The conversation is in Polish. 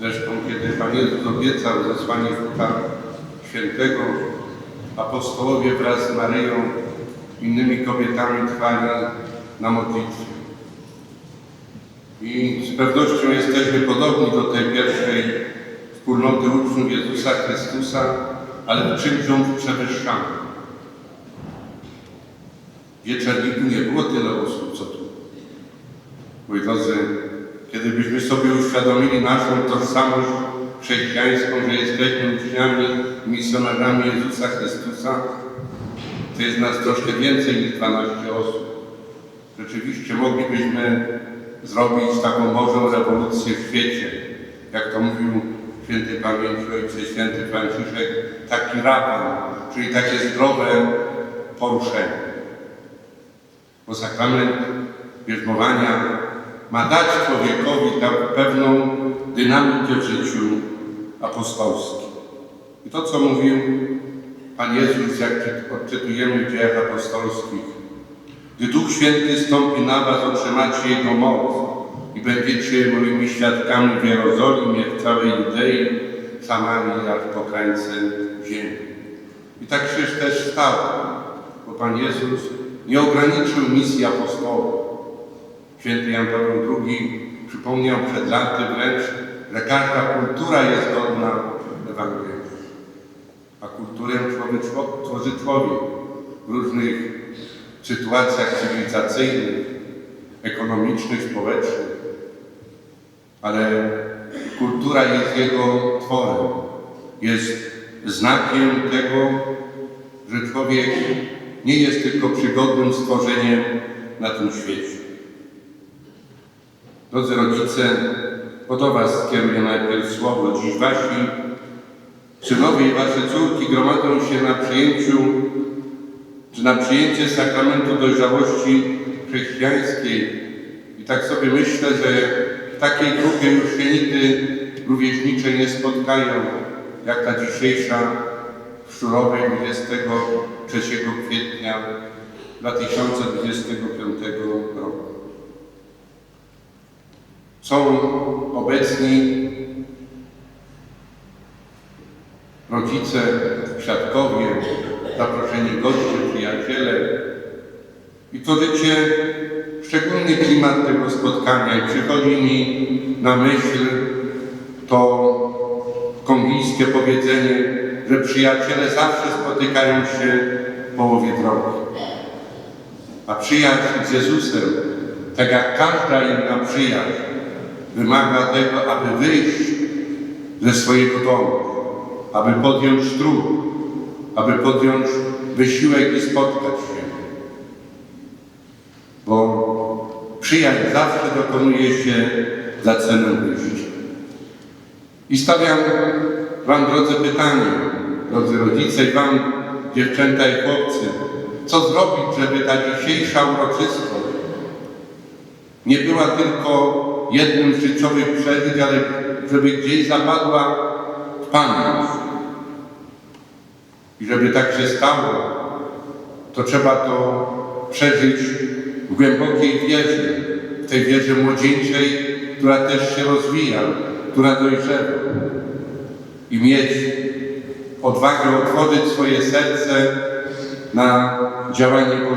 Zresztą, kiedy Pan Jezus obiecał zesłanie Ducha Świętego, apostołowie wraz z Maryją, innymi kobietami trwali na modlitwie. I z pewnością jesteśmy podobni do tej pierwszej wspólnoty uczniów Jezusa Chrystusa, ale w czymś ją przewyższamy. Wieczerniku nie było tyle osób, co tu. Moi drodzy, kiedy byśmy sobie uświadomili naszą tożsamość chrześcijańską, że jesteśmy uczniami, misjonarzami Jezusa Chrystusa, to jest nas troszkę więcej niż 12 osób. Rzeczywiście moglibyśmy zrobić taką Bożą rewolucję w świecie, jak to mówił święty pamięci Ojciec Święty Franciszek, taki raban, czyli takie zdrowe poruszenie. Bo sakrament bierzmowania ma dać człowiekowi tam pewną dynamikę w życiu apostolskim. I to, co mówił Pan Jezus, jak odczytujemy w dziejach apostolskich, gdy Duch Święty stąpi na was, otrzymacie Jego moc i będziecie moimi świadkami w Jerozolimie, w całej Judei, Samarii, aż po krańce ziemi. I tak się też stało, bo Pan Jezus nie ograniczył misji apostołów. Święty Jan Paweł II przypomniał przed laty wręcz, że każda kultura jest godna Ewangelii. A kulturę tworzy, człowiek w różnych sytuacjach cywilizacyjnych, ekonomicznych, społecznych, ale kultura jest jego tworem, jest znakiem tego, że człowiek nie jest tylko przygodnym stworzeniem na tym świecie. Drodzy rodzice, bo do Was skieruję najpierw słowo. Dziś Wasi synowie i Wasze córki gromadzą się na przyjęciu, czy na przyjęcie sakramentu dojrzałości chrześcijańskiej. I tak sobie myślę, że w takiej grupie już się nigdy rówieśnicze nie spotkają, jak ta dzisiejsza w Szurowej 23 kwietnia 2025 roku. Są obecni rodzice, świadkowie, zaproszeni goście, przyjaciele i tworzycie szczególny klimat tego spotkania i przychodzi mi na myśl to kongijskie powiedzenie, że przyjaciele zawsze spotykają się w połowie drogi. A przyjaźń z Jezusem, tak jak każda inna przyjaźń, wymaga tego, aby wyjść ze swojego domu, aby podjąć trud, aby podjąć wysiłek i spotkać się. Bo przyjaźń zawsze dokonuje się za cenę wyjścia. I stawiam Wam, drodzy, pytanie, drodzy rodzice i Wam, dziewczęta i chłopcy, co zrobić, żeby ta dzisiejsza uroczystość nie była tylko jednym z życiowych przeżyć, ale żeby gdzieś zapadła pamięć. I żeby tak się stało, to trzeba to przeżyć w głębokiej wierze, w tej wierze młodzieńczej, która też się rozwija, która dojrzewa. I mieć odwagę otworzyć swoje serce na działanie